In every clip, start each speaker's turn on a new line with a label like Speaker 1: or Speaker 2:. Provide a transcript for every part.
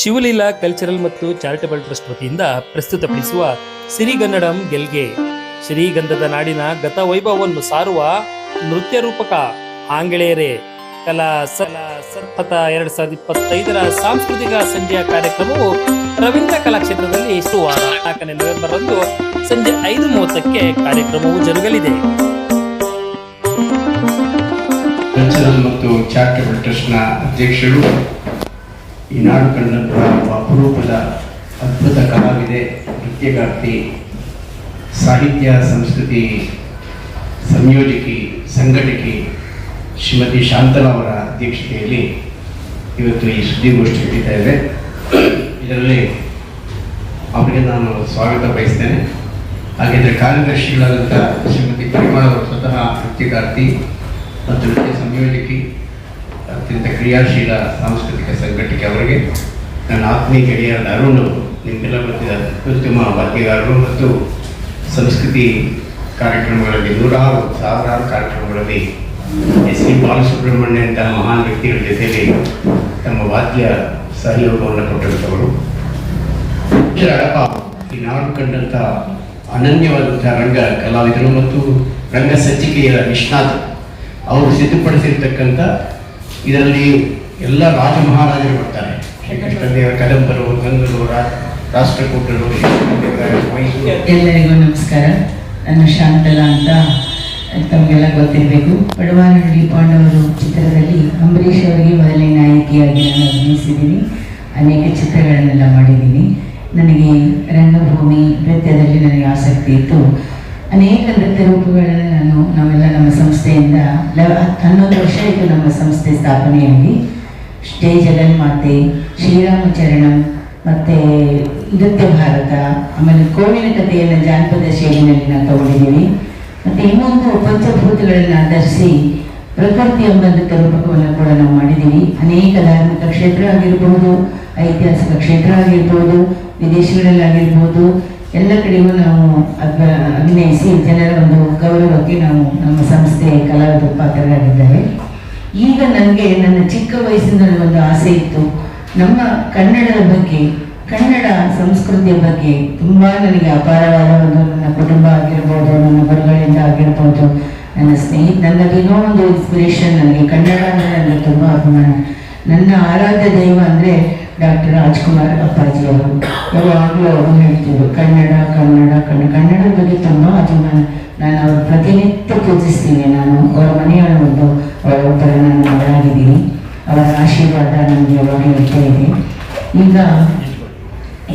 Speaker 1: Shivaleela cultural ಮತ್ತು charitable trust ವತಿಯಿಂದ ಪ್ರಸ್ತುತಪಡಿಸುವ ಸಿರಿಗನ್ನಡಂ ಗೆಲ್ಗೆ. ಶ್ರೀಗಂಧದ ನಾಡಿನ ಗತ ವೈಭವವನ್ನು ಸಾರುವ ನೃತ್ಯ ರೂಪಕ ಆಂಗ್ಲೇಯರೇ ಕಲಾ ಸತ್ಪಥ ಎರಡ್ ಸಾವಿರದ ಇಪ್ಪತ್ತೈದರ ಸಾಂಸ್ಕೃತಿಕ ಸಂಜೆಯ ಕಾರ್ಯಕ್ರಮವು ರವೀಂದ್ರ ಕಲಾಕ್ಷೇತ್ರದಲ್ಲಿ ಶುಕ್ರವಾರ ನಾಲ್ಕನೇ ನವೆಂಬರ್ ರಂದು ಸಂಜೆ ಐದು ಮೂವತ್ತಕ್ಕೆ ಕಾರ್ಯಕ್ರಮವು ಜರುಗಲಿದೆ.
Speaker 2: ಮತ್ತು ಚಾರಿಟಬಲ್ ಟ್ರಸ್ಟ್ನ ಅಧ್ಯಕ್ಷರು ಈ ನಾಡು ಒಬ್ಬ ಅಪರೂಪದ ಅದ್ಭುತ ಕಲಾವಿದೆ ನೃತ್ಯಗಾರ್ತಿ, ಸಾಹಿತ್ಯ, ಸಂಸ್ಕೃತಿ ಸಂಯೋಜಕಿ, ಸಂಘಟಕಿ ಶ್ರೀಮತಿ ಶಾಂತಲಾ ಅವರ ಅಧ್ಯಕ್ಷತೆಯಲ್ಲಿ ಇವತ್ತು ಈ ಸುದ್ದಿಗೋಷ್ಠಿ ನಡೀತಾ ಇದೆ. ಇದರಲ್ಲಿ ಅವರಿಗೆ ನಾನು ಸ್ವಾಗತ ಬಯಸ್ತೇನೆ. ಹಾಗೆಂದರೆ ಕಾರ್ಯದರ್ಶಿಗಳಾದಂಥ ಶ್ರೀಮತಿ ಪರಿಮಳ ಅವರು ಸ್ವತಃ ನೃತ್ಯಗಾರ್ತಿ ಮತ್ತು ನೃತ್ಯ ಸಂಯೋಜಕಿ ಅತ್ಯಂತ ಕ್ರಿಯಾಶೀಲ ಸಾಂಸ್ಕೃತಿಕ ಸಂಘಟಕ ಅವರಿಗೆ, ನನ್ನ ಆತ್ಮೀಯ ಗೆಳೆಯರಾದ ಅರುಣ್ ನಿಮ್ಮೆಲ್ಲ ಗೊತ್ತಿದೆ ಅತ್ಯುತ್ತಮ ವಾದ್ಯಗಾರರು ಮತ್ತು ಸಂಸ್ಕೃತಿ ಕಾರ್ಯಕ್ರಮಗಳಲ್ಲಿ ನೂರಾರು, ಸಾವಿರಾರು ಕಾರ್ಯಕ್ರಮಗಳಲ್ಲಿ ಎಸ್ ಸಿ ಬಾಲಸುಬ್ರಹ್ಮಣ್ಯ ಅಂತಹ ಮಹಾನ್ ವ್ಯಕ್ತಿಗಳ ಜೊತೆಯಲ್ಲಿ ತಮ್ಮ ವಾದ್ಯ ಸಹಯೋಗವನ್ನು ಕೊಟ್ಟಿರುತ್ತವರು. ಈ ನಾಡು ಕಂಡಂತಹ ಅನನ್ಯವಾದಂತಹ ರಂಗ ಕಲಾವಿದರು ಮತ್ತು ರಂಗ ಸಜ್ಜಿಕೆಯ ನಿಷ್ಣಾತ ಅವರು ಸಿದ್ಧಪಡಿಸಿರ್ತಕ್ಕಂಥ ಇದರಲ್ಲಿ ಎಲ್ಲ ರಾಜ ಮಹಾರಾಜರು ಬರ್ತಾರೆ. ಶ್ರೀಕೃಷ್ಣದೇವ, ಕದಂಬರು ಗಂಗರು ರಾಷ್ಟ್ರಕೂಟರು
Speaker 3: ಎಲ್ಲರಿಗೂ ನಮಸ್ಕಾರ. ನಾನು ಶಾಂತಲಾ ಅಂತ ತಮಗೆಲ್ಲ ಗೊತ್ತಿರಬೇಕು. ಪಡವಾನಹಳ್ಳಿ ಪಾಂಡವರು ಚಿತ್ರದಲ್ಲಿ ಅಂಬರೀಷ್ ಅವರಿಗೆ ಮೊದಲನೇ ನಾಯಕಿಯಾಗಿ ನಾನು ಅಭಿನಯಿಸಿದ್ದೀನಿ. ಅನೇಕ ಚಿತ್ರಗಳನ್ನೆಲ್ಲ ಮಾಡಿದ್ದೀನಿ. ನನಗೆ ರಂಗಭೂಮಿ ನೃತ್ಯದಲ್ಲಿ ನನಗೆ ಆಸಕ್ತಿ ಇತ್ತು. ಅನೇಕ ನೃತ್ಯ ರೂಪಗಳನ್ನು ನಾನು, ನಾವೆಲ್ಲ ನಮ್ಮ ಸಂಸ್ಥೆಯಿಂದ ಹನ್ನೊಂದು ವರ್ಷ ಆಯಿತು ನಮ್ಮ ಸಂಸ್ಥೆ ಸ್ಥಾಪನೆಯಾಗಿ ಸ್ಟೇಜ್ ಮಾತೆ ಶ್ರೀರಾಮಚರಣಂ, ಮತ್ತೆ ನೃತ್ಯ ಭಾರತ, ಆಮೇಲೆ ಕೋವಿನ ಕಥೆಯನ್ನು ಜಾನಪದ ಶೈಲಿನಲ್ಲಿ ನಾವು ತಗೊಂಡಿದ್ದೀವಿ ಮತ್ತೆ ಇನ್ನೊಂದು ಪಂಚಭೂತಗಳನ್ನು ಆಧರಿಸಿ ಪ್ರಕೃತಿ ಎಂಬ ನೃತ್ಯ ರೂಪಕವನ್ನು ಕೂಡ ನಾವು ಮಾಡಿದ್ದೀವಿ ಅನೇಕ ಧಾರ್ಮಿಕ ಕ್ಷೇತ್ರ ಆಗಿರ್ಬೋದು, ಐತಿಹಾಸಿಕ ಕ್ಷೇತ್ರ ಆಗಿರ್ಬೋದು, ವಿದೇಶಗಳಲ್ಲಾಗಿರ್ಬೋದು ಎಲ್ಲ ಕಡೆಗೂ ನಾವು ಅಭ- ಅಭಿನಯಿಸಿ ಜನರ ಒಂದು ಗೌರವಕ್ಕೆ ನಾವು ನಮ್ಮ ಸಂಸ್ಥೆ ಕಲಾವಿದ ಪಾತ್ರರಾಗಿದ್ದಾರೆ. ಈಗ ನನಗೆ ನನ್ನ ಚಿಕ್ಕ ವಯಸ್ಸಿನಲ್ಲಿ ಒಂದು ಆಸೆ ಇತ್ತು. ನಮ್ಮ ಕನ್ನಡದ ಬಗ್ಗೆ, ಕನ್ನಡ ಸಂಸ್ಕೃತಿಯ ಬಗ್ಗೆ ತುಂಬ ನನಗೆ ಅಪಾರವಾದ ಒಂದು ನನ್ನ ಕುಟುಂಬ ಆಗಿರ್ಬೋದು, ನನ್ನ ಗುರುಗಳಿಂದ ಆಗಿರ್ಬೋದು, ನನ್ನ ಸ್ನೇಹಿತ ನನ್ನ ಏನೋ ಒಂದು ಇನ್ಸ್ಪಿರೇಷನ್ ನನಗೆ ಕನ್ನಡ ಅಂದರೆ ನನಗೆ ತುಂಬ ಅಭಿಮಾನ. ನನ್ನ ಆರಾಧ್ಯ ದೈವ ಅಂದರೆ ಡಾಕ್ಟರ್ ರಾಜ್ಕುಮಾರ್ ಅಪ್ಪಾಜಿ ಅವರು. ಯಾವಾಗಲೂ ಅವರು ಹೇಳ್ತಿದ್ರು ಕನ್ನಡ ಕನ್ನಡ ಕನ್ನಡ. ಕನ್ನಡದ ಬಗ್ಗೆ ತುಂಬ ಅಭಿಮಾನ. ನಾನು ಅವ್ರ ಪ್ರತಿನಿತ್ಯ ಪೂಜಿಸ್ತೀನಿ. ನಾನು ಅವರ ಮನೆಯವರ ಅವರ ಒಬ್ಬರ ನಾನು ಮಗಳಾಗಿದ್ದೀನಿ ಅವರ ಆಶೀರ್ವಾದ ನನಗೆ ಯಾವಾಗ ಇರ್ತೇ ಇದೆ. ಈಗ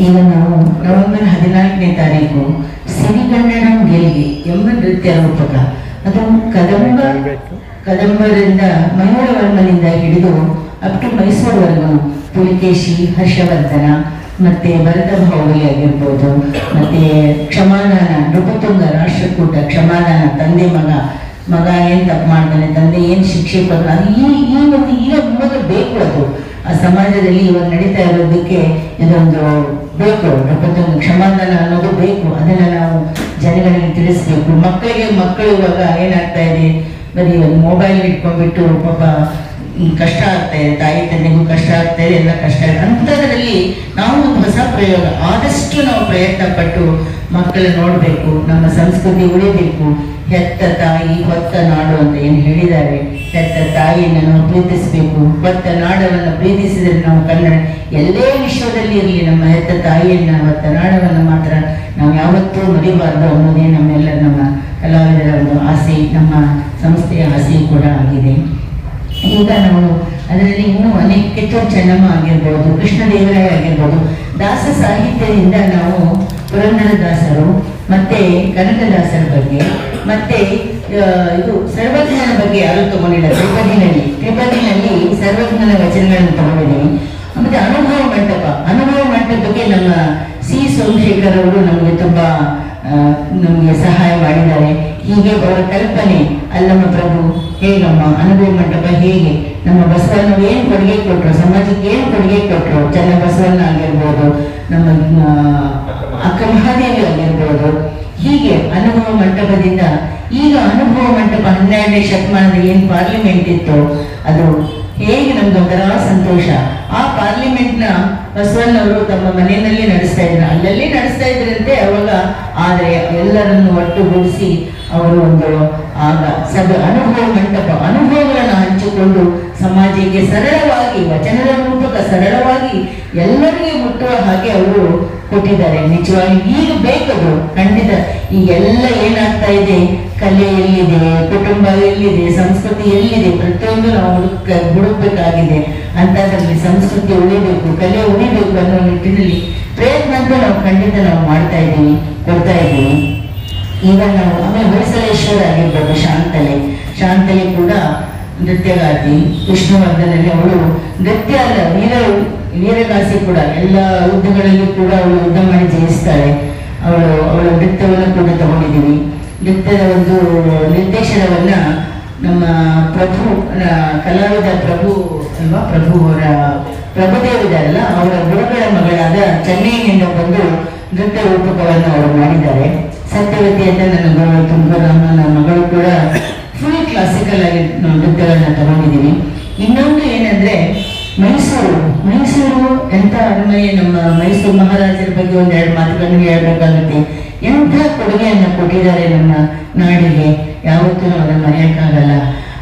Speaker 3: ಈಗ ನಾವು ನವೆಂಬರ್ ಹದಿನಾಲ್ಕನೇ ತಾರೀಕು ಸಿರಿಗನ್ನಡಂ ಗೆಲ್ಗೆ ಎಂಬ ನೃತ್ಯ ರೂಪಕ ಅದು ಕದಂಬ, ಕದಂಬರಿಂದ ಮಯೂರವರ್ಮನಿಂದ ಹಿಡಿದು ಅಪ್ ಟು ಮೈಸೂರುವರೆಗೂ ಪುಲಿಕೇಶಿ ಹರ್ಷವರ್ಧನ, ಮತ್ತೆ ಭರತ ಭಾವಳಿ ಆಗಿರ್ಬೋದು ಮತ್ತೆ ಕ್ಷಮಾದಾನ, ನೃಪತುಂಗ ರಾಷ್ಟ್ರಕೂಟ, ಕ್ಷಮಾದಾನ ತಂದೆ ಮಗ ಮಗ ಏನ್ ತಪ್ಪು ಮಾಡ್ತಾನೆ, ತಂದೆ ಏನ್ ಶಿಕ್ಷೆ ಕೊಡ್ತಾನೆ ಈ ಈ ಒಂದು, ಈಗ ಮೊದಲು ಬೇಕು ಅದು. ಆ ಸಮಾಜದಲ್ಲಿ ಇವಾಗ ನಡೀತಾ ಇರೋದಕ್ಕೆ ಇದೊಂದು ಬೇಕು, ನೃಪತುಂಗ, ಕ್ಷಮಾದಾನ ಅನ್ನೋದು ಬೇಕು. ಅದನ್ನ ನಾವು ಜನಗಳಿಗೆ ತಿಳಿಸ್ಬೇಕು. ಮಕ್ಕಳಿಗೆ ಮಕ್ಕಳು ಇವಾಗ ಏನಾಗ್ತಾ ಇದೆ? ಬರೀ ಮೊಬೈಲ್ ಇಟ್ಕೊಂಡ್ಬಿಟ್ಟು ಪಾಪ ಕಷ್ಟ ಆಗ್ತಾ ತಾಯಿ ತಂದೆಗೂ ಕಷ್ಟ ಆಗ್ತಾ ಎಲ್ಲ ಕಷ್ಟ ಅಂಥದ್ರಲ್ಲಿ ನಾವು ಒಂದು ಹೊಸ ಪ್ರಯೋಗ, ಆದಷ್ಟು ನಾವು ಪ್ರಯತ್ನ ಪಟ್ಟು ಮಕ್ಕಳು ನೋಡಬೇಕು, ನಮ್ಮ ಸಂಸ್ಕೃತಿ ಉಳಿಬೇಕು. ಹೆತ್ತ ತಾಯಿ, ಹೊತ್ತ ನಾಡು ಅಂತ ಏನು ಹೇಳಿದ್ದಾರೆ? ಹೆತ್ತ ತಾಯಿಯನ್ನು ನಾವು ಪ್ರೀತಿಸಬೇಕು. ಹೊತ್ತ ನಾಡವನ್ನು ಪ್ರೀತಿಸಿದರೆ ನಾವು ಕನ್ನಡ, ಎಲ್ಲೇ ವಿಶ್ವದಲ್ಲಿ ಇರಲಿ, ನಮ್ಮ ಹೆತ್ತ ತಾಯಿಯನ್ನ, ಹೊತ್ತ ನಾಡವನ್ನು ಮಾತ್ರ ನಾವು ಯಾವತ್ತೂ ಮರಿಬಾರ್ದು ಅನ್ನೋದೇ ನಮ್ಮೆಲ್ಲ ನಮ್ಮ ಕಲಾವಿದರ ಒಂದು ಆಸೆ, ನಮ್ಮ ಸಂಸ್ಥೆಯ ಆಸೆ ಕೂಡ ಆಗಿದೆ. ಈಗ ನಾವು ಅದರಲ್ಲಿ ಇನ್ನೂ ಅನೇಕ ಚೆನ್ನಮ್ಮ ಆಗಿರ್ಬೋದು ಕೃಷ್ಣದೇವರಾಯ ಆಗಿರ್ಬೋದು, ದಾಸ ಸಾಹಿತ್ಯದಿಂದ ನಾವು ಪುರಂದರದಾಸರು ಮತ್ತೆ ಕನಕದಾಸರ ಬಗ್ಗೆ, ಮತ್ತೆ ಇದು ಸರ್ವಜ್ಞನ ಬಗ್ಗೆ ಯಾರು ತಗೊಂಡಿಲ್ಲ? ತ್ರಿಪದಿನಲ್ಲಿ. ತ್ರಿಪದಿನಲ್ಲಿ ಸರ್ವಜ್ಞನ ವಚನಗಳನ್ನು ತಗೊಂಡಿದ್ದೀನಿ. ಮತ್ತೆ ಅನುಭವ ಮಂಟಪ. ಅನುಭವ ಮಂಟಪಕ್ಕೆ ನಮ್ಮ ಸಿ ಸೋಮಶೇಖರ್ ಅವರು ನಮಗೆ ತುಂಬಾ ನಮಗೆ ಸಹಾಯ ಮಾಡಿದ್ದಾರೆ. ಹೀಗೆ ಅವರ ಕಲ್ಪನೆ, ಅಲ್ಲಮ್ಮ ಪ್ರಭು ಹೇಗಮ್ಮ ಅನುಭವ ಮಂಟಪ ಹೇಗೆ? ನಮ್ಮ ಬಸವಣ್ಣ ಏನ್ ಕೊಡುಗೆ ಕೊಟ್ಟರು ಸಮಾಜಕ್ಕೆ ಏನ್ ಕೊಡುಗೆ ಕೊಟ್ಟರು ಚೆನ್ನ ಬಸವಣ್ಣ ಆಗಿರ್ಬೋದು, ನಮ್ಮ ಅಕ್ಕ ಮಹಾದೇವಿ ಆಗಿರ್ಬೋದು. ಹೀಗೆ ಅನುಭವ ಮಂಟಪದಿಂದ ಈಗ ಅನುಭವ ಮಂಟಪ ಹನ್ನೆರಡನೇ ಶತಮಾನದ ಏನ್ ಪಾರ್ಲಿಮೆಂಟ್ ಇತ್ತು? ಅದು ಹೇಗೆ ನಮ್ದು ಒಂಥರ ಸಂತೋಷ? ಆ ಪಾರ್ಲಿಮೆಂಟ್ನ ಬಸವಣ್ಣ ಅವರು ತಮ್ಮ ಮನೆಯಲ್ಲಿ ನಡೆಸ್ತಾ ಇದ್ರು. ಅಲ್ಲಲ್ಲಿ ನಡೆಸ್ತಾ ಇದ್ರಂತೆ ಅವಾಗ. ಆದ್ರೆ ಎಲ್ಲರನ್ನು ಒಟ್ಟುಗೂಡಿಸಿ ಅವರು ಒಂದು ಆಗ ಸದ ಅನುಭವ ಮಂಟಪ ಅನುಭವಗಳನ್ನು ಹಂಚಿಕೊಂಡು ಸಮಾಜಕ್ಕೆ ಸರಳವಾಗಿ, ವಚನದ ರೂಪಕ ಸರಳವಾಗಿ ಎಲ್ಲರಿಗೆ ಮುಟ್ಟುವ ಹಾಗೆ ಅವರು ಕೊಟ್ಟಿದ್ದಾರೆ. ನಿಜವಾಗಿ ಈಗ ಬೇಕದು ಖಂಡಿತ ಈ ಎಲ್ಲ ಏನಾಗ್ತಾ ಇದೆ? ಕಲೆ ಎಲ್ಲಿದೆ? ಕುಟುಂಬ ಎಲ್ಲಿದೆ? ಸಂಸ್ಕೃತಿ ಎಲ್ಲಿದೆ? ಪ್ರತಿಯೊಂದು ನಾವು ಹುಡುಕ, ಹುಡುಕ್ಬೇಕಾಗಿದೆ. ಅಂತದ್ರಲ್ಲಿ ಸಂಸ್ಕೃತಿ ಉಳಿಬೇಕು, ಕಲೆ ಉಳಿಬೇಕು ಅನ್ನೋ ನಿಟ್ಟಿನಲ್ಲಿ ಪ್ರಯತ್ನ ನಾವು ಖಂಡಿತ ನಾವು ಮಾಡ್ತಾ ಇದ್ದೀವಿ, ಕೊಡ್ತಾ ಇದ್ದೀವಿ. ಈಗ ನಾವು ಆಮೇಲೆ ಹೊಯ್ಸಳೇಶ್ವರ ಆಗಿರ್ಬೋದು ಶಾಂತಲೆ. ಶಾಂತಲೆ ಕೂಡ ನೃತ್ಯಗಾತಿ ವಿಷ್ಣುವರ್ಧನಲ್ಲಿ ಅವಳು ನೃತ್ಯ ಅಲ್ಲ, ವೀರ, ವೀರಗಾಸಿ ಕೂಡ, ಎಲ್ಲ ಯುದ್ಧಗಳಲ್ಲಿ ಕೂಡ ಅವಳು ಯುದ್ಧ ಮಾಡಿ ಜಯಿಸ್ತಾಳೆ. ಅವಳು, ಅವಳ ನೃತ್ಯವನ್ನು ಕೂಡ ತಗೊಂಡಿದ್ದೀವಿ. ನೃತ್ಯದ ಒಂದು ನಿರ್ದೇಶನವನ್ನ ನಮ್ಮ ಪ್ರಭು ಕಲಾವಿದ ಪ್ರಭು ಅಲ್ವಾ, ಪ್ರಭು ಅವರ ಪ್ರಭುದೇವಿದಾರಲ್ಲ ಅವರ ಗುರುಗಳ ಮಗಳಾದ ಚೆನ್ನೈನಿಂದ ಬಂದು ನೃತ್ಯ ರೂಪಕವನ್ನು ಅವರು ಮಾಡಿದ್ದಾರೆ. ಸತ್ಯವತಿ ಅಂತ ನನ್ನ ಮಗಳು ತುಮಕೂರು ನನ್ನ ಮಗಳು ಕೂಡ ಫುಲ್ ಕ್ಲಾಸಿಕಲ್ ಆಗಿ ನೃತ್ಯಗಳನ್ನ ತಗೊಂಡಿದ್ದೀನಿ ಇನ್ನೊಂದು ಏನಂದ್ರೆ, ಮೈಸೂರು. ಮೈಸೂರು ಎಂತ ಅರಮನೆ, ನಮ್ಮ ಮೈಸೂರು ಮಹಾರಾಜರ ಬಗ್ಗೆ ಒಂದ್ ಎರಡು ಮಾತುಗಳನ್ನು ಹೇಳ್ಬೇಕಾಗುತ್ತೆ. ಎಂಥ ಕೊಡುಗೆಯನ್ನು ಕೊಟ್ಟಿದ್ದಾರೆ ನಮ್ಮ ನಾಡಿಗೆ? ಯಾವತ್ತೂ ನಾವು ಅದನ್ನ ಮರೆಯೋಕ್ಕಾಗಲ್ಲ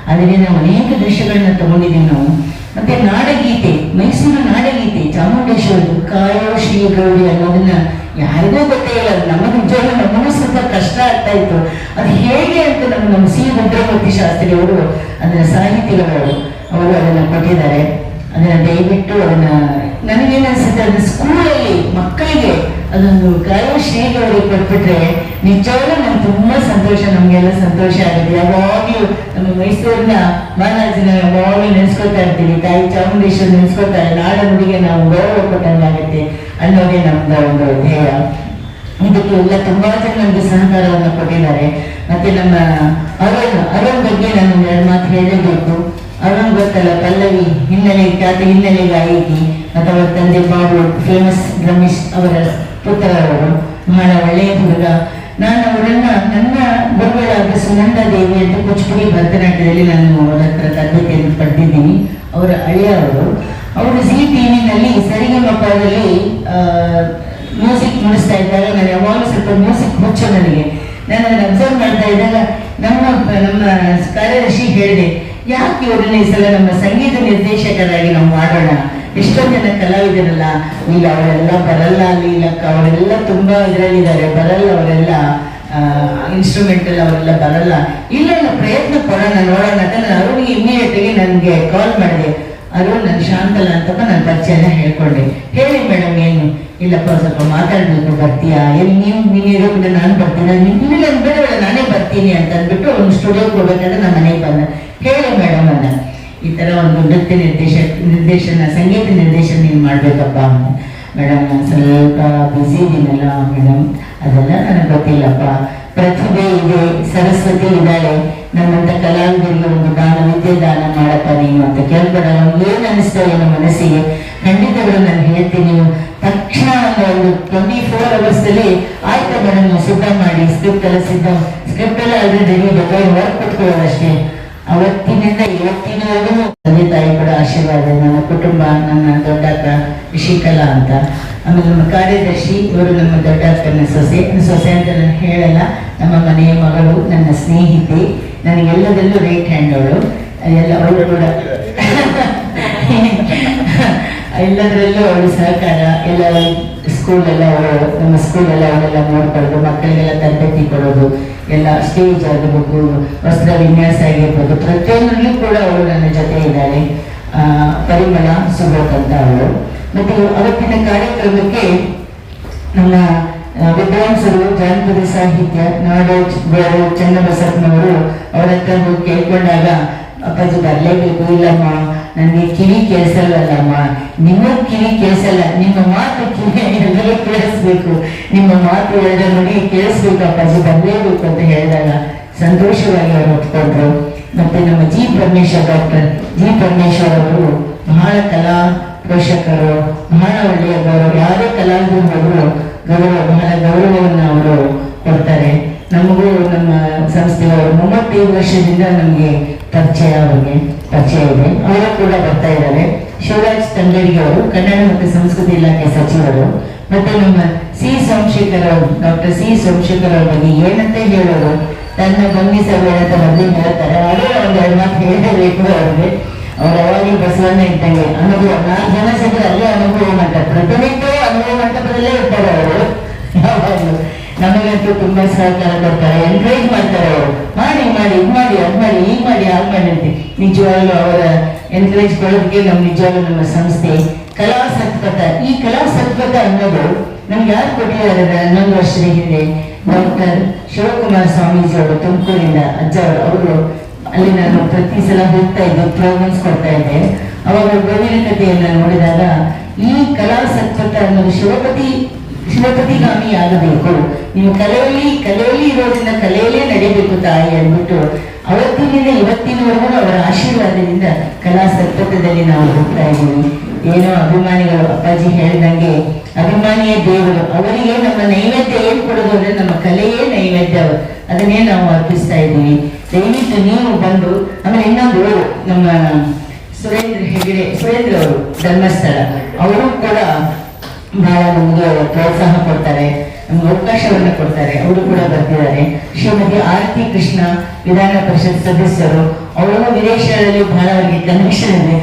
Speaker 3: ಅದರಿಂದ ಅನೇಕ ದೃಶ್ಯಗಳನ್ನ ತಗೊಂಡಿದ್ದೀವಿ ನಾವು. ಮತ್ತೆ ನಾಡಗೀತೆ, ಮೈಸೂರು ನಾಡಗೀತೆ, ಚಾಮುಂಡೇಶ್ವರಿ ಕಾಯೋ ಶ್ರೀ ಗೌರಿ ಅನ್ನೋದನ್ನ ಯಾರಿಗೂ ಗೊತ್ತೇ ಇಲ್ಲ. ನಮಗೆ ನಿಜವಾಗ್ಲೂ ನಮಗೂ ಸ್ವಲ್ಪ ಕಷ್ಟ ಆಗ್ತಾ ಇತ್ತು. ಅದು ಹೇಗೆ ಅಂತ ನಮ್ಮ ನಮ್ಮ ಸಿ. ಭದ್ರಮೂರ್ತಿ ಶಾಸ್ತ್ರಿ ಅವರು ಅದನ್ನ ಸಾಹಿತಿಗಳು ಅವರು ಅದನ್ನ ಕೊಟ್ಟಿದ್ದಾರೆ. ಅದನ್ನ ದಯವಿಟ್ಟು ಅದನ್ನ ನನಗೇನು ಅದು ಸ್ಕೂಲಲ್ಲಿ ಮಕ್ಕಳಿಗೆ ಅದೊಂದು ಕಾಯೋ ಶ್ರೀಗಳಿಗೆ ಕೊಟ್ಬಿಟ್ರೆ ನಿಜವಾಗ್ಲೂ ನಂಗೆ ತುಂಬಾ ಸಂತೋಷ, ನಮ್ಗೆಲ್ಲ ಸಂತೋಷ ಆಗುತ್ತೆ. ಯಾವಾಗ್ಲೂ ನಮ್ಮ ಮೈಸೂರಿನ ಮಹಾರಾಜಿನ ಯಾವಾಗ್ಲೂ ನೆನೆಸ್ಕೊತಾ ಇರ್ತೀವಿ. ತಾಯಿ ಚಾಮುಂಡೇಶ್ವರಿ ನೆನೆಸ್ಕೊತಾರೆ ನಾಡ ನುಡಿಗೆ ನಾವು ಗೌರವ ಕೊಟ್ಟಂಗಾಗುತ್ತೆ ಅನ್ನೋದೇ ನಮ್ದ ಒಂದು ಧ್ಯೇಯ. ಇದಕ್ಕೆ ಎಲ್ಲ ತುಂಬಾ ಜನ ನಮ್ಗೆ ಸಹಕಾರವನ್ನು ಕೊಟ್ಟಿದ್ದಾರೆ. ಮತ್ತೆ ನಮ್ಮ ಅರುಣ್ ಅರುಣ್ ಬಗ್ಗೆ ನಾನು ಎರಡು ಮಾತು ಹೇಳಬೇಕು ಅರುಣ್ ಗೊತ್ತಲ್ಲ, ಪಲ್ಲವಿ, ಹಿನ್ನೆಲೆ, ಖ್ಯಾತ ಹಿನ್ನೆಲೆ ಗಾಯಕಿ ಅವರ ತಂದೆ ಬಾಬು ಫೇಮಸ್ ರಮೇಶ್ ಅವರ ಪುತ್ರರವರು. ಬಹಳ ಒಳ್ಳೆಯ ಹುಡುಗ. ನಾನು ಅವರನ್ನ, ನನ್ನ ಗುರುಗಳಾದ ಸುನಂದ ದೇವಿ ಅಂತ ಕೂಚಿಪುಡಿ ಭರತನಾಟ್ಯದಲ್ಲಿ ನಾನು ಅವರ ಹತ್ರ ತರಬೇತಿಯನ್ನು ಪಡೆದಿದ್ದೀನಿ. ಅವರ ಅಳಿಯವರು. ಅವರು ಜಿ ಟಿವಿನಲ್ಲಿ ಸರಿಗಮಪದಲ್ಲಿ ಮ್ಯೂಸಿಕ್ ನುಡಿಸ್ತಾ ಇದ್ದಾಗ ನಾನು ಯಾವಾಗಲೂ ಸ್ವಲ್ಪ ಮ್ಯೂಸಿಕ್ ಹುಚ್ಚು ನನಗೆ. ನಾನು ಅಬ್ಸರ್ವ್ ಮಾಡ್ತಾ ಇದ್ದಾಗ ನಮ್ಮ ನಮ್ಮ ಕಾರ್ಯದರ್ಶಿ ಹೇಳಿದೆ ಯಾಕೆ ಇವ್ರನ್ನ ಈ ಸಲ ನಮ್ಮ ಸಂಗೀತ ನಿರ್ದೇಶಕರಾಗಿ ನಾವು ಮಾಡೋಣ? ಎಷ್ಟೋ ಜನ ಕಲಾವಿದರಲ್ಲ, ಈಗ ಅವರೆಲ್ಲ ಬರಲ್ಲ, ಲೀಲಕ್ಕ, ಅವರೆಲ್ಲ ತುಂಬಾ ಇದರಲ್ಲಿದ್ದಾರೆ, ಬರಲ್ಲ ಅವರೆಲ್ಲ ಎಲ್ಲ ಅವರೆಲ್ಲ ಬರಲ್ಲ. ಇಲ್ಲ ಪ್ರಯತ್ನ ಪಡೋಣ, ನೋಡೋಣ, ಅಂತ ನಾನು ಅರುಣಿಗೆ ಆಗಿ ನನಗೆ ಕಾಲ್ ಮಾಡಿದೆ. ಅರುಣ್, ನಾನು ಶಾಂತಲ ಅಂತಪ್ಪ ನನ್ನ ಪರಿಚಯನ ಹೇಳ್ಕೊಂಡೆ. ಹೇಳಿ ಮೇಡಮ್, ಏನು? ಇಲ್ಲಪ್ಪ, ಸ್ವಲ್ಪ ಮಾತಾಡ್ಬೇಕು, ಬರ್ತೀಯಾ? ಎಲ್ಲಿ ನೀವು, ನೀನು ಇರೋದ್ರೆ ನಾನು ಬರ್ತೀನಿ? ಇಲ್ಲ ನಾನು ಬೇಡ ನಾನೇ ಬರ್ತೀನಿ ಅಂತ ಅಂದ್ಬಿಟ್ಟು ಒಂದು ಸ್ಟುಡಿಯೋಗೆ ಹೋಗ್ಬೇಕಾದ್ರೆ ನಮ್ಮ ಮನೆಗೆ ಬಂದ. ಹೇಳಿ ಮೇಡಮ್ ಅನ್ನ. ಈ ಥರ ಒಂದು ನೃತ್ಯ ನಿರ್ದೇಶ, ನಿರ್ದೇಶನ, ಸಂಗೀತ ನಿರ್ದೇಶನ ನೀನು ಮಾಡಬೇಕಪ್ಪ ಅಂತ. ಮೇಡಮ್, ನಾನು ಸ್ವಲ್ಪ ಬ್ಯುಸಿ ಇದೀನಲ್ಲ ಮೇಡಮ್. ಅದೆಲ್ಲ ನನಗೆ ಗೊತ್ತಿಲ್ಲಪ್ಪ. ಪ್ರತಿಭೆ ಇದೆ ಸರಸ್ವತಿ ಇದ್ದಾಳೆ. ನನ್ನಂತ ಕಲಾವಿದರಿಗೆ ಒಂದು ದಾನ ವಿದ್ಯೆ ದಾನ ಮಾಡಪ್ಪ ನೀನು ಅಂತ ಕೇಳ್ಕೊಂಡ ನಮ್ಗೆ ಏನ್ ಅನಿಸ್ತಾ ನಮ್ಮ ಮನಸ್ಸಿಗೆ? ಖಂಡಿತಗಳು ನಾನು ಹೇಳ್ತೀನಿ. ತಕ್ಷಣ ಒಂದು ಟ್ವೆಂಟಿ ಫೋರ್ ಅವರ್ಸ್ ಅಲ್ಲಿ ಆಯ್ತಾ ಸಿದ್ಧ ಮಾಡಿ. ಸ್ಕ್ರಿಪ್ಟ್ ಎಲ್ಲ ಸಿದ್ಧ ಸ್ಕ್ರಿಪ್ಟ್ ಎಲ್ಲ ಆಲ್ರೆಡಿ ರೆಡಿ ವರ್ಕ್ ಕೊಟ್ಕೊಳ್ಳೋದಷ್ಟೇ ಅವತ್ತಿನಿಂದ ಇವತ್ತಿನವರೆಗೂ ತಂದೆ ತಾಯಿ ಕೂಡ ಆಶೀರ್ವಾದ. ನನ್ನ ಕುಟುಂಬ, ನನ್ನ ದೊಡ್ಡಕ್ಕ ಶಿಕಲಾ ಅಂತ. ಆಮೇಲೆ ನಮ್ಮ ಕಾರ್ಯದರ್ಶಿ, ಇವರು ನಮ್ಮ ದೊಡ್ಡಕ್ಕನ ಸೊಸೆ. ಸೊಸೆ ಅಂತ ನಾನು ಹೇಳಲ್ಲ. ನಮ್ಮ ಮನೆಯ ಮಗಳು, ನನ್ನ ಸ್ನೇಹಿತೆ ನನಗೆಲ್ಲದಲ್ಲೂ ರೈಟ್ ಹ್ಯಾಂಡ್ ಅವಳು. ಎಲ್ಲ ಅವಳು ಕೂಡ ಎಲ್ಲದರಲ್ಲೂ ಅವಳು ಸಹಕಾರ. ಎಲ್ಲ ಸ್ಕೂಲೆಲ್ಲ ಅವಳು, ನಮ್ಮ ಸ್ಕೂಲೆಲ್ಲ ಅವಳೆಲ್ಲ ನೋಡ್ಕೊಳ್ಳೋದು, ಮಕ್ಕಳಿಗೆಲ್ಲ ತರಬೇತಿ ಕೊಡೋದು, ಎಲ್ಲ ಸ್ಟೇಜ್ ಆಗಿರ್ಬೋದು ವಸ್ತ್ರ ವಿನ್ಯಾಸ ಆಗಿರ್ಬೋದು. ಪ್ರತಿಯೊಂದರಲ್ಲೂ ಕೂಡ ಅವಳು ನನ್ನ ಜೊತೆ ಇದ್ದಾಳೆ. ಪರಿಮಳ ಸುಬೋತ್ ಅಂತ ಅವಳು. ಮತ್ತೆ ಅವತ್ತಿನ ಕಾರ್ಯಕ್ರಮಕ್ಕೆ ನಮ್ಮ ವಿದ್ವಾಂಸರು ಜಾನಪದ ಸಾಹಿತ್ಯ ನಾಡೋಜ್ ಚನ್ನಬಸಪ್ಪನವರು ಅವರ ಹತ್ರ ಹೋಗಿ ಕೇಳ್ಕೊಂಡಾಗ, ಅಪ್ಪಾಜಿ ಬರ್ಲೇಬೇಕು, ಇಲ್ಲಮ್ಮ ನನಗೆ ಕಿವಿ ಕೇಳಿಸಲ್ಲಮ್ಮ ನಿಮ್ಮ ಕಿವಿ ಕೇಳಿಸಲ್ಲ, ನಿಮ್ಮ ಮಾತು ಕಿವಿ ಎಲ್ಲರೂ ಕೇಳಿಸ್ಬೇಕು, ನಿಮ್ಮ ಮಾತು ಎಲ್ಲ ನೋಡಿ ಕೇಳಿಸ್ಬೇಕು, ಅಪ್ಪಾಜಿ ಬರ್ಲೇಬೇಕು ಅಂತ ಹೇಳಿದಾಗ ಸಂತೋಷವಾಗಿ ಅವರು ಒಪ್ಕೊಂಡ್ರು. ಮತ್ತೆ ನಮ್ಮ G Parameshwar doctor, G Parameshwar ಅವರು ಬಹಳ ಕಲಾ ಪೋಷಕರು ಬಹಳ ಒಳ್ಳೆಯ ಯಾವುದೇ ಕಲಾವಿದರು ಗೌರವ ಬಹಳ ಗೌರವವನ್ನು ಅವರು ಕೊಡ್ತಾರೆ. ನಮಗೂ ನಮ್ಮ ಸಂಸ್ಥೆಯವರು ಮೂವತ್ತೈದು ವರ್ಷದಿಂದ ನಮಗೆ ಪರಿಚಯ ಅವರಿಗೆ, ಪರಿಚಯ ಇದೆ. ಅವರು ಕೂಡ ಬರ್ತಾ ಇದ್ದಾರೆ. ಶಿವರಾಜ್ ತಂಗಡಿಗೆ ಅವರು, ಕನ್ನಡ ಮತ್ತು ಸಂಸ್ಕೃತಿ ಇಲಾಖೆ ಸಚಿವರು. ಮತ್ತೆ ನಮ್ಮ ಸಿ ಸೋಮಶೇಖರ್ ಅವರು, ಡಾಕ್ಟರ್ ಸಿ ಸೋಮಶೇಖರ್ ಅವ್ರ ಬಗ್ಗೆ ಏನಂತ ಹೇಳೋದು? ತನ್ನ ಗಮನಿಸಬೇಡ ಅಂತ ಮೊದಲು ಹೇಳ್ತಾರೆ. ಅದೇ ಒಂದು ಮಾತು ಹೇಳಬೇಕು ಅವ್ರಿಗೆ. ಅವ್ರು ಯಾವಾಗಲೂ ಬಸವಣ್ಣ ಇದ್ದಂಗೆ ಅನುಭವ ನಾಲ್ಕು ಜನ ಸಿಕ್ಕರೆ ಅಲ್ಲೇ ಅನುಭವ ಮಂಟಪ ಪ್ರತಿನಿತ್ಯ ಅನುಭವ ಮಂಟಪದಲ್ಲೇ ಇರ್ತಾರೆ ಅವರು. ಯಾವಾಗಲೂ. ನಮಗಂತೂ ತುಂಬಾ ಸಹಕಾರ ಕೊಡ್ತಾರೆ ಎನ್ಕರೇಜ್ ಮಾಡ್ತಾರೆ ಅವರು. ಮಾಡಿ ಮಾಡಿ, ಇದು ಮಾಡಿ, ಅದ್ ಮಾಡಿ ಈಗ ಮಾಡಿ, ಹಾಗೆ ಮಾಡಿ ಅಂತ ನಿಜವಾಗ್ಲೂ ಅವರ ಎನ್ಕರೇಜ್ ಕೊಡೋದಕ್ಕೆ ನಮ್ ನಿಜವಾಗ್ಲೂ ನಮ್ಮ ಸಂಸ್ಥೆ ಕಲಾ ಸತ್ಪಥ ಈ ಕಲಾ ಸತ್ಪಥ ಅನ್ನೋದು ನಮ್ಗೆ ಯಾರು ಕೊಟ್ಟಿದ್ದಾರೆ ಹನ್ನೊಂದು ವರ್ಷದ ಹಿಂದೆ ಡಾಕ್ಟರ್ ಶಿವಕುಮಾರ್ ಸ್ವಾಮೀಜಿ ಅವರು ತುಮಕೂರಿನ ಅಜ್ಜ ಅವರು ಅಲ್ಲಿ ನಾನು ಪ್ರತಿ ಸಲ ಹೋಗ್ತಾ ಇದ್ದೆ ಪ್ರೋಗ್ರಾಮ್ಸ್ ಕೊಡ್ತಾ ಇದ್ದೆ. ಅವಾಗ ಪ್ರವೀಣತೆಯನ್ನ ನೋಡಿದಾಗ ಈ ಕಲಾ ಸತ್ಪಥ ಅನ್ನೋದು ಶಿವಪತಿ, ಶಿವಪತಿಗಾಮಿ ಆಗಬೇಕು. ನೀವು ಕಲೆಯಲ್ಲಿ ಕಲೆಯಲ್ಲಿ ಇರೋದ್ರಿಂದ ಕಲೆಯಲ್ಲೇ ನಡೆಯಬೇಕು ತಾಯಿ ಅಂದ್ಬಿಟ್ಟು ಅವತ್ತಿನಿಂದ ಇವತ್ತಿನವರೆಗೂ ಅವರ ಆಶೀರ್ವಾದದಿಂದ ಕಲಾ ಸತ್ವತದಲ್ಲಿ ನಾವು ಹೋಗ್ತಾ ಇದ್ದೀವಿ. ಏನೋ ಅಭಿಮಾನಿಗಳು ಅಪ್ಪಾಜಿ ಹೇಳ್ದಂಗೆ, ಅಭಿಮಾನಿಯ ದೇವರು, ಅವರಿಗೆ ನಮ್ಮ ನೈವೇದ್ಯ ಏನ್ ಕೊಡೋದು ಅಂದ್ರೆ ನಮ್ಮ ಕಲೆಯೇ ನೈವೇದ್ಯ ಅದನ್ನೇ ನಾವು ಅರ್ಪಿಸ್ತಾ ಇದ್ದೀವಿ. ದಯವಿಟ್ಟು ನೀವು ಬಂದು, ಆಮೇಲೆ ಇನ್ನೊಂದು ನಮ್ಮ ಸುರೇಂದ್ರ ಹೆಗಡೆ, ಸುರೇಂದ್ರ ಅವರು ಧರ್ಮಸ್ಥಳ. ಅವರು ಕೂಡ ಬಹಳ ನಮಗೆ ಪ್ರೋತ್ಸಾಹ ಕೊಡ್ತಾರೆ. ಅವಕಾಶವನ್ನ ಕೊಡ್ತಾರೆ. ಅವರು ಕೂಡ ಬರ್ತಿದ್ದಾರೆ. ಶ್ರೀಮತಿ ಆರತಿ ಕೃಷ್ಣ ವಿಧಾನ ಪರಿಷತ್ ಸದಸ್ಯರು, ಅವರು ವಿದೇಶಗಳಲ್ಲಿ ಬಹಳ ಅವರಿಗೆ ಕನೆಕ್ಷನ್ ಇದೆ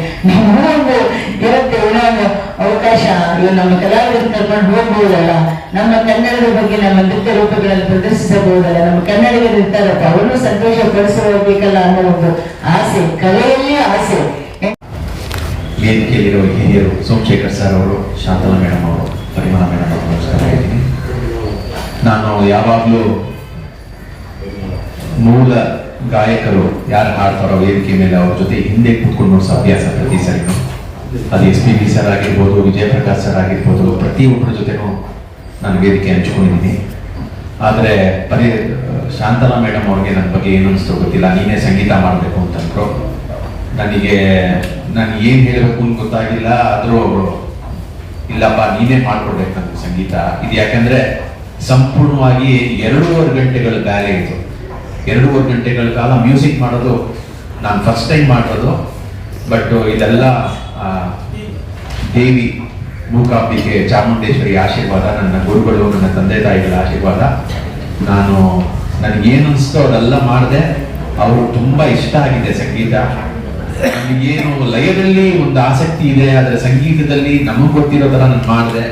Speaker 3: ಇರುತ್ತೆ ಏನೋ ಒಂದು ಅವಕಾಶ. ಇವರು ನಮ್ಮ ಕಲಾವಿದರು ಕರ್ಕೊಂಡು ಹೋಗ್ಬೋದಲ್ಲ? ನಮ್ಮ ಕನ್ನಡದ ಬಗ್ಗೆ ನಮ್ಮ ನೃತ್ಯ ರೂಪಗಳಲ್ಲಿ ಪ್ರದರ್ಶಿಸಬಹುದಲ್ಲ? ನಮ್ಮ ಕನ್ನಡಿಗರು ಇರ್ತಾರಪ್ಪ, ಅವರನ್ನು ಸಂತೋಷ ಪಡಿಸಬೇಕಲ್ಲ ಅನ್ನೋ ಒಂದು ಆಸೆ ಕಲೆಯಲ್ಲಿ ಆಸೆ.
Speaker 4: ವೇದಿಕೆಯಲ್ಲಿರುವ ಹಿರಿಯರು ಸೋಮಶೇಖರ್ ಸರ್ ಅವರು ಶಾಂತಲಾ ಮೇಡಮ್ ಅವರು, ಪರಿಮಳ ಮೇಡಮ್ ಅವರು, ನಮಸ್ಕಾರ. ನಾನು ಯಾವಾಗಲೂ ಮೂಲ ಗಾಯಕರು ಯಾರು ಹಾಡ್ತಾರೋ ವೇದಿಕೆ ಮೇಲೆ ಅವ್ರ ಜೊತೆ ಹಿಂದೆ ಕೂತ್ಕೊಂಡು ನೋಡ್ಸೋ ಅಭ್ಯಾಸ ಪ್ರತಿ ಸರಿ ಅದು ಎಸ್ ಪಿ ಬಿ ಸರ್ ಆಗಿರ್ಬೋದು ವಿಜಯ ಪ್ರಕಾಶ್ ಸರ್ ಆಗಿರ್ಬೋದು ಪ್ರತಿಯೊಬ್ಬರ ಜೊತೆನೂ ನಾನು ವೇದಿಕೆ ಹಂಚ್ಕೊಂಡಿದ್ದೀನಿ. ಆದರೆ ಪರಿ ಶಾಂತಲಾ ಮೇಡಮ್ ಅವ್ರಿಗೆ ನನ್ನ ಬಗ್ಗೆ ಏನು ಅನಿಸ್ತೋ ಗೊತ್ತಿಲ್ಲ. ನೀನೇ ಸಂಗೀತ ಮಾಡಬೇಕು ಅಂತಂದ್ರು ನನಗೆ, ನಾನು ಏನು ಹೇಳಬೇಕು ಅಂತ ಗೊತ್ತಾಗಿಲ್ಲ, ಆದರೂ ಅವರು, ಇಲ್ಲಪ್ಪ, ನೀನೇ ಮಾಡ್ಕೊಡ್ಬೇಕು ನನಗೆ ಸಂಗೀತ. ಇದು ಯಾಕಂದ್ರೆ ಸಂಪೂರ್ಣವಾಗಿ ಎರಡೂವರೆ ಗಂಟೆಗಳ ಬ್ಯಾಲೆ ಇತ್ತು. ಎರಡೂವರೆ ಗಂಟೆಗಳ ಕಾಲ ಮ್ಯೂಸಿಕ್ ಮಾಡೋದು ನಾನು ಫಸ್ಟ್ ಟೈಮ್ ಮಾಡೋದು ಬಟ್ ಇದೆಲ್ಲ ದೇವಿ ಮೂಕಾಂಬಿಕೆ, ಚಾಮುಂಡೇಶ್ವರಿ ಆಶೀರ್ವಾದ, ನನ್ನ ಗುರುಗಳು, ನನ್ನ ತಂದೆ ತಾಯಿಗಳ ಆಶೀರ್ವಾದ. ನಾನು ನನಗೇನು ಅನಿಸ್ತೋ ಅದೆಲ್ಲ ಮಾಡಿದೆ. ಅವರು ತುಂಬ ಇಷ್ಟ ಆಗಿದೆ ಸಂಗೀತ. ನನಗೇನು ಲಯದಲ್ಲಿ ಒಂದು ಆಸಕ್ತಿ ಇದೆ, ಆದರೆ ಸಂಗೀತದಲ್ಲಿ ನಮಗೆ ಗೊತ್ತಿರೋ ಥರ ನಾನು ಮಾಡಿದೆ.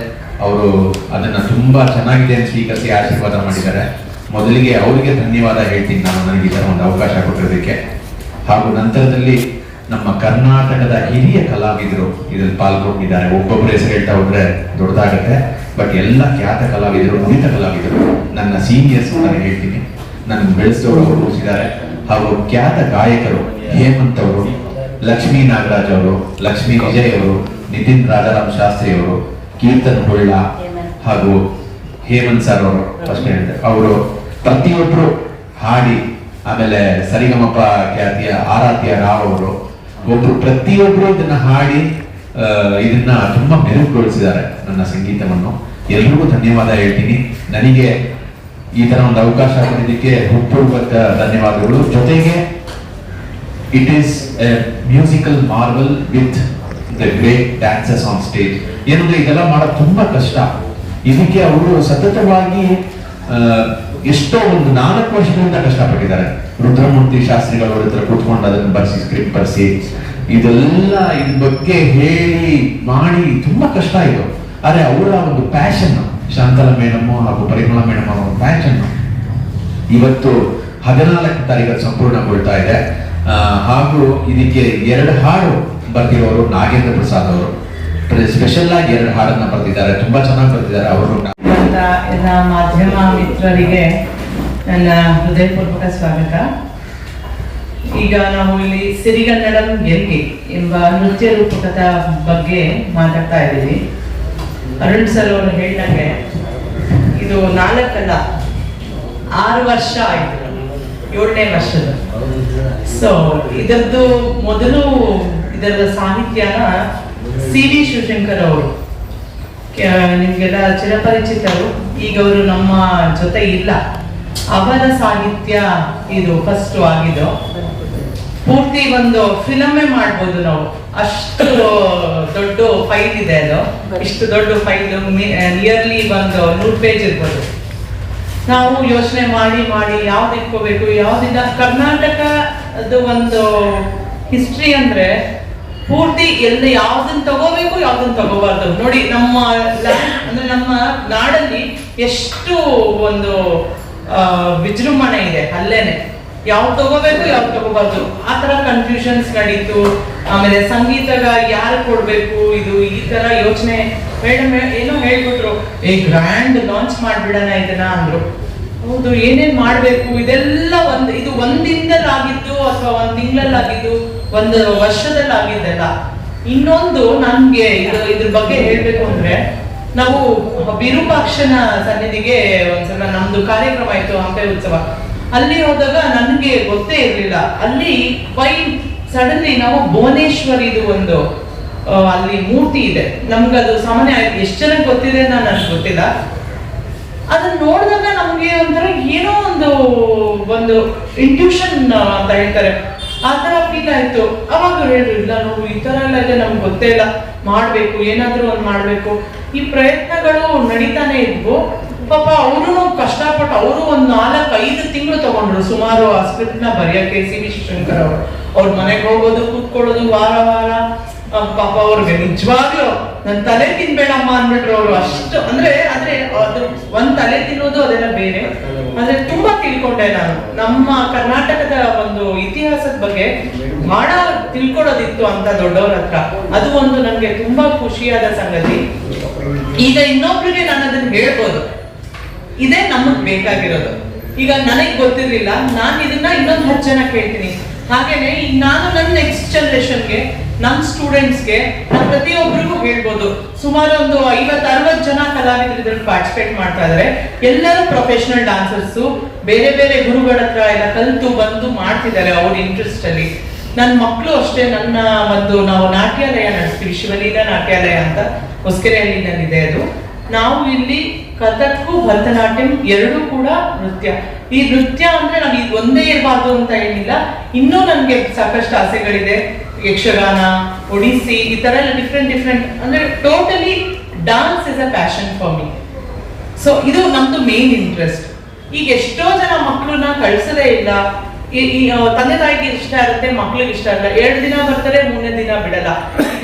Speaker 4: ಅವರು ಅದನ್ನ ತುಂಬಾ ಚೆನ್ನಾಗಿದೆ ಅಂತ ಸ್ವೀಕರಿಸಿ ಆಶೀರ್ವಾದ ಮಾಡಿದ್ದಾರೆ. ಮೊದಲಿಗೆ ಅವರಿಗೆ ಧನ್ಯವಾದ ಹೇಳ್ತೀನಿ ನಾನು, ನನಗೆ ಇದರ ಒಂದು ಅವಕಾಶ ಕೊಟ್ಟಿರೋದಕ್ಕೆ ಹಾಗೂ ನಂತರದಲ್ಲಿ ನಮ್ಮ ಕರ್ನಾಟಕದ ಹಿರಿಯ ಕಲಾವಿದರು ಇದರಲ್ಲಿ ಪಾಲ್ಗೊಂಡಿದ್ದಾರೆ. ಒಬ್ಬೊಬ್ಬರು ಹೆಸರು ಹೇಳ್ತಾ ಹೋದ್ರೆ ದೊಡ್ಡದಾಗತ್ತೆ, ಬಟ್ ಎಲ್ಲ ಖ್ಯಾತ ಕಲಾವಿದರು ನುರಿತ ಕಲಾವಿದರು ನನ್ನ ಸೀನಿಯರ್ಸ್ ನಾನು ಹೇಳ್ತೀನಿ. ನನ್ನ ಬೆಳೆಸಿದವರು ಅವರು ಉಳಿಸಿದ್ದಾರೆ ಹಾಗೂ ಖ್ಯಾತ ಗಾಯಕರು ಹೇಮಂತ್ ಅವರು, ಲಕ್ಷ್ಮೀ ನಾಗರಾಜ್ ಅವರು, ಲಕ್ಷ್ಮೀ ವಿಜಯ್ ಅವರು, ನಿತಿನ್ ರಾಜಾರಾಮ್ ಶಾಸ್ತ್ರಿ ಅವರು ಕೀರ್ತನ್ ಹೊಳ್ಳ ಹಾಗೂ ಹೇಮಂತ್ ಸರ್ ಅವರು ಫಸ್ಟ್ ಹೇಳ್ತಾರೆ. ಅವರು ಪ್ರತಿಯೊಬ್ಬರು ಹಾಡಿ ಆಮೇಲೆ ಸರಿಗಮಪ ಖ್ಯಾತಿಯ ಆರಾಧ್ಯ ರಾವ್ ಅವರು ಒಬ್ರು ಪ್ರತಿಯೊಬ್ರು ಇದನ್ನ ಹಾಡಿ ಇದನ್ನ ತುಂಬಾ ಮೆರುಗುಗೊಳಿಸಿದ್ದಾರೆ ನನ್ನ ಸಂಗೀತವನ್ನು. ಎಲ್ರಿಗೂ ಧನ್ಯವಾದ ಹೇಳ್ತೀನಿ. ನನಗೆ ಈ ತರ ಒಂದು ಅವಕಾಶ ಕೊಟ್ಟಿದ್ದಕ್ಕೆ ಹುಟ್ಟುಪೂರ್ವಕ ಧನ್ಯವಾದಗಳು. ಜೊತೆಗೆ it is a musical marvel with the great dances on stage ಏನಂದ್ರೆ ಇದೆಲ್ಲ ಮಾಡೋದು ತುಂಬಾ ಕಷ್ಟ. ಇದಕ್ಕೆ ಅವರು ಸತತವಾಗಿ ಎಷ್ಟೋ ಒಂದು ನಾಲ್ಕು ವರ್ಷಗಳಿಂದ ಕಷ್ಟಪಟ್ಟಿದ್ದಾರೆ. ರುದ್ರಮೂರ್ತಿ ಶಾಸ್ತ್ರಿಗಳು ಅವ್ರ ಹತ್ರ ಕೂತ್ಕೊಂಡು ಅದನ್ನು ಬರ್ಸಿ ಸ್ಕ್ರಿಪ್ಟ್ ಬರ್ಸಿ. ಇದೆಲ್ಲ ಇದ್ರ ಬಗ್ಗೆ ಹೇಳಿ, ಮಾಡಿ ತುಂಬಾ ಕಷ್ಟ ಇದು. ಆದ್ರೆ ಅವರ ಒಂದು ಪ್ಯಾಷನ್ ಶಾಂತಲ ಮೇಡಮ್ ಹಾಗೂ ಪರಿಮಳ ಮೇಡಮ್ ಅವರ ಒಂದು ಪ್ಯಾಷನ್ ಇವತ್ತು ಹದಿನಾಲ್ಕು ತಾರೀಕು ಸಂಪೂರ್ಣಗೊಳ್ತಾ ಇದೆ. ಹಾಗೂ ಇದಕ್ಕೆ ಎರಡು ಹಾಡು ಬರ್ತಿರೋರು ನಾಗೇಂದ್ರ ಪ್ರಸಾದ್ ಅವರು. ಸ್ಪೆಷಲ್ ಆಗಿ ಎರಡು ಹಾಡನ್ನ ಬರ್ತಿದ್ದಾರೆ ತುಂಬಾ ಚೆನ್ನಾಗಿ ಬರ್ತಿದ್ದಾರೆ ಅವರು
Speaker 5: ಎಲ್ಲ ಮಾಧ್ಯಮ ಮಿತ್ರರಿಗೆ ನನ್ನ ಹೃದಯಪೂರ್ವಕ ಸ್ವಾಗತ. ಈಗ ನಾವು ಇಲ್ಲಿ ಸಿರಿಗನ್ನಡಂ ಎಲ್ಲಿ ಎಂಬ ನೃತ್ಯ ರೂಪಕದ ಬಗ್ಗೆ ಮಾತಾಡ್ತಾ ಇದ್ದೀವಿ. ಅರುಣ್ ಸರ್ ಅವರು ಹೇಳಿದಂಗೆ ಇದು ನಾಲ್ಕಲ್ಲ, ಆರು ವರ್ಷ ಆಯ್ತು, ಏಳನೇ ವರ್ಷದ ಸೊ ಇದರದ್ದು ಮೊದಲು ಇದರ ಸಾಹಿತ್ಯನ ಸಿ ವಿ ಶಿವಶಂಕರ್ ಅವರು. ನಿಮಗೆಲ್ಲ ಚಿರಪರಿಚಿತರು. ಈಗ ಅವರು ನಮ್ಮ ಜೊತೆ ಇಲ್ಲ. ಅವರ ಸಾಹಿತ್ಯ ಇದು ಫಸ್ಟ್ ಆಗಿದ್ದು. ಪೂರ್ತಿ ಒಂದು ಫಿಲಮೇ ಮಾಡ್ಬೋದು ನಾವು. ಅಷ್ಟು ದೊಡ್ಡ ಫೈಲ್ ಇದೆ ಅದು. ಇಷ್ಟು ದೊಡ್ಡ ಫೈಲ್ ನಿಯರ್ಲಿ ಒಂದು ನೂರು ಪೇಜ್ ಇರ್ಬೋದು. ನಾವು ಯೋಚನೆ ಮಾಡಿ ಮಾಡಿ ಯಾವ್ದು ಇಟ್ಕೋಬೇಕು, ಯಾವ್ದಿಲ್ಲ. ಕರ್ನಾಟಕದ ಒಂದು ಹಿಸ್ಟ್ರಿ ಅಂದ್ರೆ ಪೂರ್ತಿ ಎಲ್ಲ ಯಾವ್ದನ್ನ ತಗೋಬೇಕು ಯಾವ್ದನ್ನ ತಗೋಬಾರ್ದು. ನೋಡಿ, ನಮ್ಮ ಅಂದ್ರೆ ನಮ್ಮ ನಾಡಲ್ಲಿ ಎಷ್ಟು ಒಂದು ವಿಜೃಂಭಣೆ ಇದೆ ಅಲ್ಲೇನೆ. ಯಾವ್ದು ತಗೋಬೇಕು, ಯಾವ್ದು ತಗೋಬಾರ್ದು. ಆ ತರ ಕನ್ಫ್ಯೂಷನ್ಸ್ ನಡೀತು. ಆಮೇಲೆ ಸಂಗೀತಗ ಯಾರು ಕೊಡ್ಬೇಕು, ಇದು ಈ ತರ ಯೋಚನೆ. ಮೇಡಮ್ ಏನೋ ಹೇಳ್ಬಿಟ್ರು, ಏ ಗ್ರ್ಯಾಂಡ್ ಲಾಂಚ್ ಮಾಡ್ಬಿಡೋಣ ಇದನ್ನ ಅಂದ್ರು. ಹೌದು, ಏನೇನ್ ಮಾಡ್ಬೇಕು, ಇದೆಲ್ಲ ಒಂದ್, ಇದು ಒಂದ್ ದಿನದಲ್ಲಿ ಅಥವಾ ಒಂದ್ ತಿಂಗಳಲ್ಲಿ ಆಗಿದ್ದು ಒಂದು ವರ್ಷದಲ್ಲಿ ಆಗಿದ್ದೆಲ್ಲ ಇನ್ನೊಂದು ನನ್ಗೆ ಇದು ಇದ್ರ ಬಗ್ಗೆ ಹೇಳ್ಬೇಕು ಅಂದ್ರೆ, ನಾವು ವಿರೂಪಾಕ್ಷನ ಸನ್ನಿಧಿಗೆ ಒಂದ್ಸಲ ನಮ್ದು ಕಾರ್ಯಕ್ರಮ ಆಯ್ತು ಹಂಪೆ ಉತ್ಸವ. ಅಲ್ಲಿ ಹೋದಾಗ ನನ್ಗೆ ಗೊತ್ತೇ ಇರ್ಲಿಲ್ಲ. ಅಲ್ಲಿ ವೈ ಸಡನ್ಲಿ ನಾವು ಭುವನೇಶ್ವರಿದು ಒಂದು ಅಲ್ಲಿ ಮೂರ್ತಿ ಇದೆ. ನಮ್ಗದು ಸಾಮಾನ್ಯ ಎಷ್ಟು ಜನಕ್ಕೆ ಗೊತ್ತಿದೆ ನಾನು ನನಗೆ ಗೊತ್ತಿಲ್ಲ. ಅದನ್ನ ನೋಡಿದಾಗ ನಮ್ಗೆ ಒಂಥರ ಏನೋ ಒಂದು ಒಂದು ಇಂಟ್ಯೂಷನ್ ಅಂತ ಹೇಳ್ತಾರೆ. ಆ ಫೀಲ್ ಆಯ್ತು. ಅವಾಗ ಹೇಳಿದ್ರು, ಇಲ್ಲ ನೋಡು, ಈ ತರ ಎಲ್ಲ ಇದೆ, ನಮ್ಗೆ ಗೊತ್ತೇ ಇಲ್ಲ. ಮಾಡ್ಬೇಕು, ಏನಾದ್ರೂ ಒಂದ್ ಮಾಡ್ಬೇಕು. ಈ ಪ್ರಯತ್ನಗಳು ನಡೀತಾನೆ ಇದ್ವು. ಪಾಪ ಅವರು ಕಷ್ಟಪಟ್ಟು, ಅವರು ಒಂದ್ ನಾಲ್ಕು ಐದು ತಿಂಗಳು ತಗೊಂಡ್ರು. ಸುಮಾರು ಆ ಸ್ಕ್ರಿಪ್ಟ್ನ ಬರೆಯಕ್ಕೆ ಸಿ ವಿ ಶಂಕರ್ ಅವರು. ಅವ್ರ ಮನೆಗೆ ಹೋಗೋದು, ಕೂತ್ಕೊಳ್ಳೋದು ವಾರ ವಾರ. ಪಾಪ ಅವ್ರಿಗೆ ನಿಜವಾಗ್ಲೂ ನನ್ನ ತಲೆ ತಿನ್ಬೇಡಮ್ಮ ಅಂದ್ಬಿಟ್ರು ಅವರು ಅಷ್ಟು, ಅಂದ್ರೆ ಅಂದ್ರೆ ಅದು ಒಂದ್ ತಲೆ ತಿನ್ನೋದು ಅದೆಲ್ಲ ಬೇರೆ. ಆದ್ರೆ ತುಂಬಾ ತಿಳ್ಕೊಂಡೆ ನಾನು. ನಮ್ಮ ಕರ್ನಾಟಕದ ಒಂದು ಇತಿಹಾಸದ ಬಗ್ಗೆ ಬಹಳ ತಿಳ್ಕೊಳೋದಿತ್ತು ಅಂತ ದೊಡ್ಡವ್ರ ಹತ್ರ. ಅದು ಒಂದು ನನ್ಗೆ ತುಂಬಾ ಖುಷಿಯಾದ ಸಂಗತಿ. ಈಗ ಇನ್ನೊಬ್ರಿಗೆ ನಾನು ಅದನ್ನ ಹೇಳ್ಬೋದು. ಇದೇ ನಮಗ್ ಬೇಕಾಗಿರೋದು. ಈಗ ನನಗ್ ಗೊತ್ತಿರ್ಲಿಲ್ಲ, ನಾನು ಇದನ್ನ ಇನ್ನೊಂದು ಹತ್ತು ಜನ ಕೇಳ್ತೀನಿ. ಹಾಗೇನೆ, ಈಗ ನಾನು ನನ್ನ ನೆಕ್ಸ್ಟ್ ಜನರೇಷನ್ಗೆ ನಮ್ಮ ಸ್ಟೂಡೆಂಟ್ಸ್ಗೆ ನಾನು ಪ್ರತಿಯೊಬ್ಬರಿಗೂ ಹೇಳ್ಬೋದು. ಸುಮಾರು ಒಂದು ಐವತ್ತು, ಅರವತ್ತು ಜನ ಕಲಾವಿದರು ಪಾರ್ಟಿಸಿಪೇಟ್ ಮಾಡ್ತಾ ಇದ್ದಾರೆ ಎಲ್ಲರೂ ಪ್ರೊಫೆಷನಲ್ ಡಾನ್ಸರ್ಸು ಬೇರೆ ಬೇರೆ ಗುರುಗಳ ಹತ್ರ ಎಲ್ಲ ಕಲಿತು ಬಂದು ಮಾಡ್ತಿದ್ದಾರೆ ಅವ್ರ ಇಂಟ್ರೆಸ್ಟ್ ಅಲ್ಲಿ. ನನ್ನ ಮಕ್ಕಳು ಅಷ್ಟೇ, ನನ್ನ ಒಂದು ನಾವು ನಾಟ್ಯಾಲಯ ನಡೆಸ್ತೀವಿ, ಶಿವಲೀಲಾ ನಾಟ್ಯಾಲಯ ಅಂತ. ಹೊಸಕೆರೆಹಳ್ಳಿನಲ್ಲಿದೆ ಅದು. ನಾವು ಇಲ್ಲಿ ಕಥಕ್ಕೂ ಭರತನಾಟ್ಯಂ ಎರಡೂ ಕೂಡ ನೃತ್ಯ. ಈ ನೃತ್ಯ ಅಂದ್ರೆ ಇದು ಒಂದೇ ಇರಬಾರ್ದು ಅಂತ ಏನಿಲ್ಲ. ಇನ್ನೂ ನನಗೆ ಸಾಕಷ್ಟು ಆಸೆಗಳಿದೆ. ಯಕ್ಷಗಾನ ಒಡಿಸಿ ಈ ಥರ ಎಲ್ಲ ಡಿಫ್ರೆಂಟ್ ಡಿಫ್ರೆಂಟ್ ಅಂದ್ರೆ totally dance is a passion for me so ಇದು ನಮ್ದು ಮೇನ್ ಇಂಟ್ರೆಸ್ಟ್ ಈಗ ಎಷ್ಟೋ ಜನ ಮಕ್ಕಳನ್ನ ಕಳ್ಸದೇ ಇಲ್ಲ. ತಂದೆ ತಾಯಿಗೆ ಇಷ್ಟ ಇರುತ್ತೆ, ಮಕ್ಳಿಗೆ ಇಷ್ಟ ಇಲ್ಲ ಎರಡು ದಿನ ಬರ್ತಾರೆ ಮೂರನೇ ದಿನ ಬಿಡಲ್ಲ.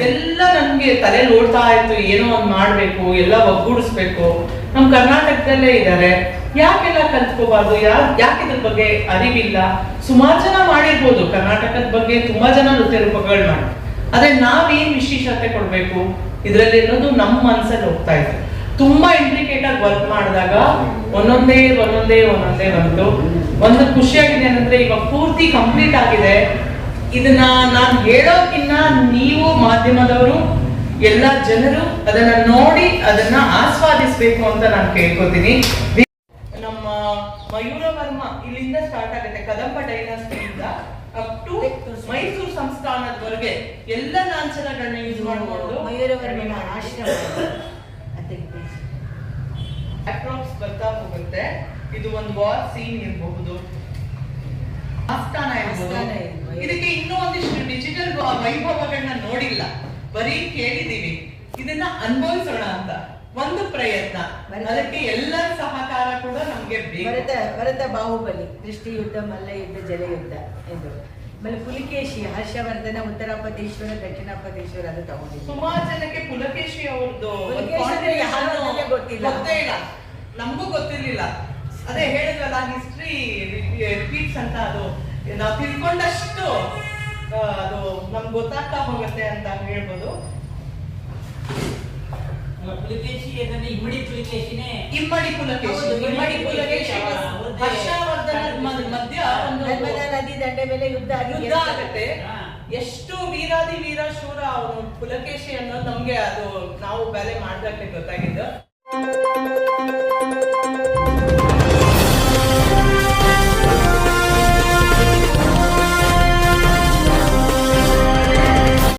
Speaker 5: ಎಲ್ಲ ನನ್ಗೆ ತಲೆ ಓಡ್ತಾ ಇತ್ತು, ಏನೋ ಒಂದು ಮಾಡ್ಬೇಕು, ಎಲ್ಲ ಒಗ್ಗೂಡಿಸ್ಬೇಕು. ನಮ್ಮ ಕರ್ನಾಟಕದಲ್ಲೇ ಇದ್ದಾರೆ. ಯಾಕೆಲ್ಲ ಕಲ್ತ್ಕೋಬಾರ್ದು? ಯಾ, ಯಾಕೆ ಇದ್ರ ಬಗ್ಗೆ ಅರಿವಿಲ್ಲ? ಸುಮಾರು ಜನ ಮಾಡಿರ್ಬೋದು. ಕರ್ನಾಟಕದ ಬಗ್ಗೆ ತುಂಬಾ ಜನ ನೃತ್ಯ ರೂಪಗಳು ಮಾಡಿ. ಅದೇ ನಾವೇನ್ ವಿಶೇಷತೆ ಕೊಡ್ಬೇಕು? ಇದ್ರಲ್ಲಿ ಅನ್ನೋದು ನಮ್ಮ ಮನ್ಸಲ್ಲಿ ಹೋಗ್ತಾ ಇತ್ತು ತುಂಬಾ ಇಂಟ್ರಿಕೇಟ್ ಆಗಿ ವರ್ಕ್ ಮಾಡಿದಾಗ ಒಂದೊಂದೇ ಒಂದೊಂದೇ ಒಂದೊಂದೇ ಬಂತು. ಒಂದು ಖುಷಿಯಾಗಿದೆ ಏನಂದ್ರೆ ಇವಾಗ ಪೂರ್ತಿ ಕಂಪ್ಲೀಟ್ ಆಗಿದೆ. ಇದನ್ನ ನಾನು ಹೇಳೋಕ್ಕಿನ್ನ ನೀವು ಮಾಧ್ಯಮದವರು, ಎಲ್ಲ ಜನರು ಅದನ್ನ ನೋಡಿ, ಅದನ್ನ ಆಸ್ವಾದಿಸ್ಬೇಕು ಅಂತ ನಾನು ಕೇಳ್ಕೊತೀನಿ. ಮಯೂರ ವರ್ಮ ಇಲ್ಲಿಂದ ಸ್ಟಾರ್ಟ್ ಆಗುತ್ತೆ. ಕದಂಬ ಡೈನಾಸ್ಟಿಯಿಂದ ಅಪ್ ಟು ಮೈಸೂರು ಸಂಸ್ಥಾನದವರೆಗೆ ಎಲ್ಲ ಲಾಂಛನಗಳನ್ನ ಯೂಸ್ ಮಾಡಬಹುದು
Speaker 3: ಮಯೂರವರ್ಮನ ಆಶ್ರಮ.
Speaker 5: ಅಪ್ರಾಕ್ಸ್ ಬರ್ತಾ ಹೋಗುತ್ತೆ. ಇದು ಒಂದು ವಾರ್ ಸೀನ್ ಇರಬಹುದು. ಆಸ್ಥಾನ
Speaker 3: ಇರಬಹುದು
Speaker 5: ಇದಕ್ಕೆ ಇನ್ನೂ ಒಂದಿಷ್ಟು ಡಿಜಿಟಲ್ ವೈಭವಗಳನ್ನ ನೋಡಿಲ್ಲ. ಬರೀ ಕೇಳಿದೀವಿ. ಇದನ್ನ ಅನುಭವಿಸೋಣ ಅಂತ. ಒಂದು ಪ್ರಯತ್ನ. ಅದಕ್ಕೆ ಎಲ್ಲರ ಸಹಕಾರ ಕೂಡ ನಮ್ಗೆ
Speaker 3: ಭರತ ಭರತ ಬಾಹುಬಲಿ ದೃಷ್ಟಿ ಯುದ್ಧ ಮಲ್ಲ ಯುದ್ಧ ಜಲಯುದ್ಧ ಎಂದು. ಆಮೇಲೆ ಪುಲಿಕೇಶಿ ಹರ್ಷವರ್ಧನ ಉತ್ತರಾಪದೇಶ್ವರ ದಕ್ಷಿಣಾಪದೇಶ್ವರ ಅದು ತಗೊಂಡಿದ್ದೆ.
Speaker 5: ಸುಮಾರು ಜನಕ್ಕೆ ಪುಲಕೇಶಿ ಅವ್ರದ್ದು
Speaker 3: ಗೊತ್ತಿಲ್ಲ.
Speaker 5: ಗೊತ್ತೇ ಇಲ್ಲ. ನಮಗೂ ಗೊತ್ತಿರ್ಲಿಲ್ಲ. ಅದೇ ಹೇಳಿದ್ರಲ್ಲ ಹಿಸ್ಟ್ರಿ ರಿಪೀಟ್ಸ್ ಅಂತ ಅದು ನಾವು ತಿಳ್ಕೊಂಡಷ್ಟು ಅದು ನಮ್ಗೆ ಗೊತ್ತಾಗ್ತಾ ಹೋಗುತ್ತೆ ಅಂತ ಹೇಳ್ಬೋದು.
Speaker 6: ಇಮ್ಮಡಿ ಪುಲಿಕೇಶಿನೇ.
Speaker 5: ಇಮ್ಮಡಿ ಪುಲಕೇಶಿ. ಇಮ್ಮಡಿ ಪುಲಕೇಶಿ ಹರ್ಷವರ್ಧನ ಮಧ್ಯ ಒಂದು
Speaker 3: ನದಿ ದಂಡೆ ಮೇಲೆ ಯುದ್ಧ ಆಗಿ
Speaker 5: ಯುದ್ಧ ಆಗುತ್ತೆ. ಎಷ್ಟು ವೀರಾದಿ ವೀರ ಶೂರ ಅವನು ಪುಲಕೇಶಿ ಅನ್ನೋದು ನಮ್ಗೆ ಅದು ನಾವು ಬೆಲೆ ಮಾಡ್ದಕ್ಕೆ ಗೊತ್ತಾಗಿದ್ದು.